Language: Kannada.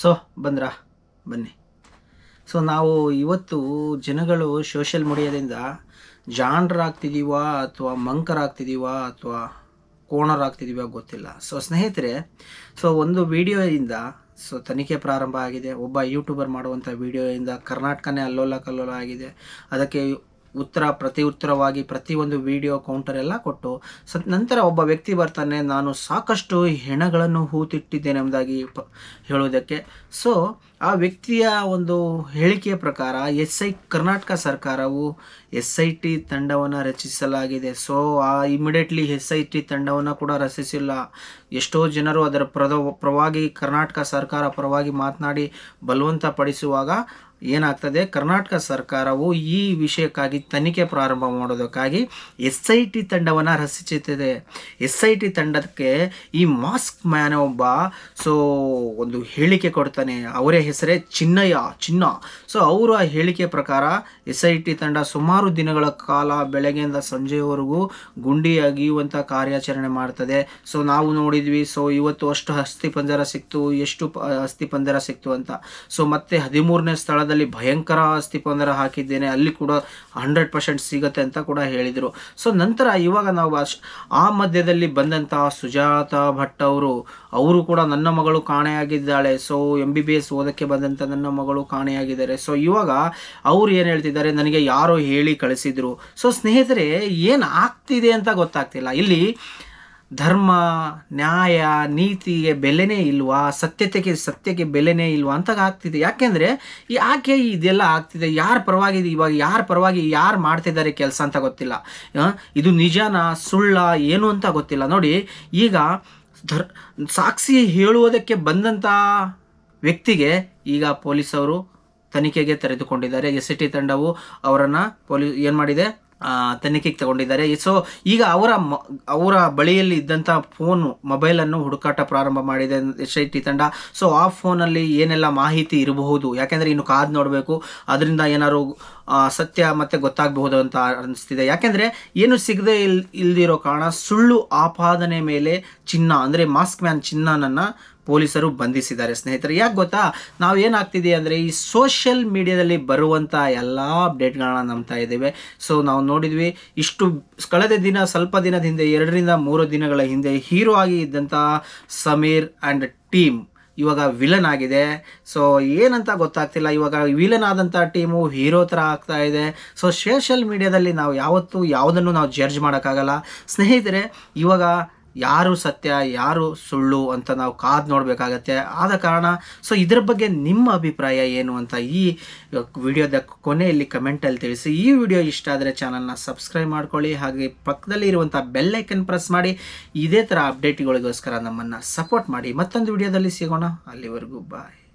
ಸೊ, ಬಂದ್ರಾ? ಬನ್ನಿ. ಸೊ, ನಾವು ಇವತ್ತು ಜನಗಳು ಸೋಷಿಯಲ್ ಮೀಡಿಯಾದಿಂದ ಜಾಣರಾಗ್ತಿದ್ದೀವ ಅಥವಾ ಮಂಕರಾಗ್ತಿದ್ದೀವ ಅಥವಾ ಕೋಣರಾಗ್ತಿದ್ದೀವ ಗೊತ್ತಿಲ್ಲ. ಸೊ, ಸ್ನೇಹಿತರೆ, ಸೊ, ಒಂದು ವಿಡಿಯೋಯಿಂದ, ಸೊ, ತನಿಖೆ ಪ್ರಾರಂಭ ಆಗಿದೆ. ಒಬ್ಬ ಯೂಟ್ಯೂಬರ್ ಮಾಡುವಂಥ ವಿಡಿಯೋಯಿಂದ ಕರ್ನಾಟಕನೇ ಅಲ್ಲೋಲ ಕಲ್ಲೋಲ ಆಗಿದೆ. ಅದಕ್ಕೆ ಉತ್ತರ ಪ್ರತಿ ಉತ್ತರವಾಗಿ ಪ್ರತಿಯೊಂದು ವಿಡಿಯೋ ಕೌಂಟರ್ ಎಲ್ಲ ಕೊಟ್ಟು ಸ ನಂತರ ಒಬ್ಬ ವ್ಯಕ್ತಿ ಬರ್ತಾನೆ, ನಾನು ಸಾಕಷ್ಟು ಹೆಣಗಳನ್ನು ಹೂತಿಟ್ಟಿದ್ದೇನೆ ಎಂಬುದಾಗಿ ಹೇಳುವುದಕ್ಕೆ. ಸೊ ಆ ವ್ಯಕ್ತಿಯ ಒಂದು ಹೇಳಿಕೆಯ ಪ್ರಕಾರ, ಎಸ್ ಐ ಕರ್ನಾಟಕ ಸರ್ಕಾರವು ಎಸ್ ಐ ಟಿ ತಂಡವನ್ನು ರಚಿಸಲಾಗಿದೆ. ಸೊ ಆ ಇಮಿಡಿಯೇಟ್ಲಿ ಎಸ್ ಐ ಟಿ ತಂಡವನ್ನು ಕೂಡ ರಚಿಸಿಲ್ಲ. ಎಷ್ಟೋ ಜನರು ಅದರ ಪ್ರದ ಪರವಾಗಿ ಕರ್ನಾಟಕ ಸರ್ಕಾರ ಪರವಾಗಿ ಮಾತನಾಡಿ ಬಲವಂತ ಪಡಿಸುವಾಗ ಏನಾಗ್ತದೆ? ಕರ್ನಾಟಕ ಸರ್ಕಾರವು ಈ ವಿಷಯಕ್ಕಾಗಿ ತನಿಖೆ ಪ್ರಾರಂಭ ಮಾಡೋದಕ್ಕಾಗಿ ಎಸ್ ಐ ಟಿ ತಂಡವನ್ನು ರಚಿಸುತ್ತಿದೆ. ಎಸ್ ಐ ಟಿ ತಂಡಕ್ಕೆ ಈ ಮಾಸ್ಕ್ ಮ್ಯಾನ್ ಒಬ್ಬ, ಸೊ, ಒಂದು ಹೇಳಿಕೆ ಕೊಡ್ತಾನೆ. ಅವರೇ ಹೆಸರೇ ಚಿನ್ನಯ್ಯ, ಚಿನ್ನ. ಸೊ, ಅವರು ಆ ಹೇಳಿಕೆ ಪ್ರಕಾರ ಎಸ್ ಐ ಟಿ ತಂಡ ಸುಮಾರು ದಿನಗಳ ಕಾಲ ಬೆಳಗ್ಗೆಯಿಂದ ಸಂಜೆವರೆಗೂ ಗುಂಡಿ ಅಗಿಯುವಂಥ ಕಾರ್ಯಾಚರಣೆ ಮಾಡ್ತದೆ. ಸೊ, ನಾವು ನೋಡಿದ್ವಿ, ಸೊ, ಇವತ್ತು ಅಷ್ಟು ಅಸ್ಥಿ ಪಂಜರ ಸಿಕ್ತು, ಎಷ್ಟು ಅಸ್ಥಿ ಪಂಜರ ಸಿಕ್ತು ಅಂತ. ಸೊ, ಮತ್ತೆ ಹದಿಮೂರನೇ ಸ್ಥಳದಲ್ಲಿ ಭಯಂಕರ ಅಸ್ಥಿ ಪಂಜರ ಹಾಕಿದ್ದೇನೆ, ಅಲ್ಲಿ ಕೂಡ ಹಂಡ್ರೆಡ್ ಪರ್ಸೆಂಟ್ ಸಿಗುತ್ತೆ ಅಂತ ಕೂಡ ಹೇಳಿದರು. ಸೊ ನಂತರ ಇವಾಗ ನಾವು ಆ ಮಧ್ಯದಲ್ಲಿ ಬಂದಂತಹ ಸುಜಾತ ಭಟ್ ಅವರು ಅವರು ಕೂಡ ನನ್ನ ಮಗಳು ಕಾಣೆಯಾಗಿದ್ದಾಳೆ so M B B S ಓದಕ್ಕೆ ಬಂದಂಥ ನನ್ನ ಮಗಳು ಕಾಣೆಯಾಗಿದ್ದಾರೆ ಸೊ ಇವಾಗ ಅವ್ರು ಏನು ಹೇಳ್ತಿದ್ದಾರೆ? ನನಗೆ ಯಾರೋ ಹೇಳಿ ಕಳಿಸಿದ್ರು. ಸೊ ಸ್ನೇಹಿತರೆ, ಏನು ಆಗ್ತಿದೆ ಅಂತ ಗೊತ್ತಾಗ್ತಿಲ್ಲ. ಇಲ್ಲಿ ಧರ್ಮ, ನ್ಯಾಯ, ನೀತಿಗೆ ಬೆಲೆನೇ ಇಲ್ವಾ? ಸತ್ಯತೆಗೆ, ಸತ್ಯಕ್ಕೆ ಬೆಲೆನೇ ಇಲ್ವಾ? ಅಂತ ಆಗ್ತಿದೆ. ಯಾಕೆಂದರೆ ಯಾಕೆ ಇದೆಲ್ಲ ಆಗ್ತಿದೆ. ಯಾರ ಪರವಾಗಿ ಇವಾಗ ಯಾರ ಪರವಾಗಿ ಯಾರು ಮಾಡ್ತಿದ್ದಾರೆ ಕೆಲಸ ಅಂತ ಗೊತ್ತಿಲ್ಲ. ಇದು ನಿಜನಾ, ಸುಳ್ಳ, ಏನು ಅಂತ ಗೊತ್ತಿಲ್ಲ. ನೋಡಿ, ಈಗ ಧರ್, ಸಾಕ್ಷಿ ಹೇಳುವುದಕ್ಕೆ ಬಂದಂಥ ವ್ಯಕ್ತಿಗೆ ಈಗ ಪೊಲೀಸವರು ತನಿಖೆಗೆ ತೆರೆದುಕೊಂಡಿದ್ದಾರೆ. ಎಸ್ ಟಿ ತಂಡವು ಅವರನ್ನು ಪೊಲೀಸ್ ಏನು ಮಾಡಿದೆ? ತನಿಖೆಗೆ ತಗೊಂಡಿದ್ದಾರೆ. ಸೊ ಈಗ ಅವರ ಮ, ಅವರ ಬಳಿಯಲ್ಲಿ ಇದ್ದಂಥ ಫೋನು ಮೊಬೈಲನ್ನು ಹುಡುಕಾಟ ಪ್ರಾರಂಭ ಮಾಡಿದೆ ಎಸ್ ಐ ಟಿ ತಂಡ. ಸೊ ಆ ಫೋನಲ್ಲಿ ಏನೆಲ್ಲ ಮಾಹಿತಿ ಇರಬಹುದು? ಯಾಕೆಂದರೆ ಇನ್ನು ಕಾದು ನೋಡಬೇಕು. ಅದರಿಂದ ಏನಾದ್ರು ಸತ್ಯ ಮತ್ತೆ ಗೊತ್ತಾಗಬಹುದು ಅಂತ ಅನಿಸ್ತಿದೆ. ಯಾಕೆಂದರೆ ಏನು ಸಿಗದೆ ಇಲ್, ಇಲ್ದಿರೋ ಕಾರಣ ಸುಳ್ಳು ಆಪಾದನೆ ಮೇಲೆ ಚಿನ್ನ, ಅಂದರೆ ಮಾಸ್ಕ್ ಮ್ಯಾನ್ ಚಿನ್ನನನ್ನು ಪೊಲೀಸರು ಬಂಧಿಸಿದ್ದಾರೆ. ಸ್ನೇಹಿತರೆ, ಯಾಕೆ ಗೊತ್ತಾ? ನಾವು ಏನಾಗ್ತಿದೆ ಅಂದರೆ ಈ ಸೋಷಿಯಲ್ ಮೀಡಿಯಾದಲ್ಲಿ ಬರುವಂಥ ಎಲ್ಲ ಅಪ್ಡೇಟ್ಗಳನ್ನ ನಂಬ್ತಾ ಇದ್ದೇವೆ. ಸೊ ನಾವು ನೋಡಿದ್ವಿ, ಇಷ್ಟು ಕಳೆದ ದಿನ, ಸ್ವಲ್ಪ ದಿನದ ಹಿಂದೆ, ಎರಡರಿಂದ ಮೂರು ದಿನಗಳ ಹಿಂದೆ ಹೀರೋ ಆಗಿ ಇದ್ದಂಥ ಸಮೀರ್ ಆ್ಯಂಡ್ ಟೀಮ್ ಇವಾಗ ವಿಲನ್ ಆಗಿದೆ. ಸೊ ಏನಂತ ಗೊತ್ತಾಗ್ತಿಲ್ಲ, ಇವಾಗ ವಿಲನ್ ಆದಂಥ ಟೀಮು ಹೀರೋ ಥರ ಆಗ್ತಾ ಇದೆ. ಸೊ ಸೋಷಿಯಲ್ ಮೀಡಿಯಾದಲ್ಲಿ ನಾವು ಯಾವತ್ತೂ ಯಾವುದನ್ನು ನಾವು ಜಡ್ಜ್ ಮಾಡೋಕ್ಕಾಗಲ್ಲ. ಸ್ನೇಹಿತರೆ, ಇವಾಗ ಯಾರು ಸತ್ಯ, ಯಾರು ಸುಳ್ಳು ಅಂತ ನಾವು ಕಾದು ನೋಡಬೇಕಾಗತ್ತೆ. ಆದ ಕಾರಣ ಸೊ ಇದ್ರ ಬಗ್ಗೆ ನಿಮ್ಮ ಅಭಿಪ್ರಾಯ ಏನು ಅಂತ ಈ ವಿಡಿಯೋದ ಕೊನೆಯಲ್ಲಿ ಕಮೆಂಟಲ್ಲಿ ತಿಳಿಸಿ. ಈ ವಿಡಿಯೋ ಇಷ್ಟ ಆದರೆ ಚಾನಲ್ನ ಸಬ್ಸ್ಕ್ರೈಬ್ ಮಾಡ್ಕೊಳ್ಳಿ. ಹಾಗೆ ಪಕ್ಕದಲ್ಲಿ ಇರುವಂಥ ಬೆಲ್ ಐಕನ್ ಪ್ರೆಸ್ ಮಾಡಿ. ಇದೇ ಥರ ಅಪ್ಡೇಟ್ಗಳಿಗೋಸ್ಕರ ನಮ್ಮನ್ನು ಸಪೋರ್ಟ್ ಮಾಡಿ. ಮತ್ತೊಂದು ವಿಡಿಯೋದಲ್ಲಿ ಸಿಗೋಣ. ಅಲ್ಲಿವರೆಗೂ ಬಾಯ್.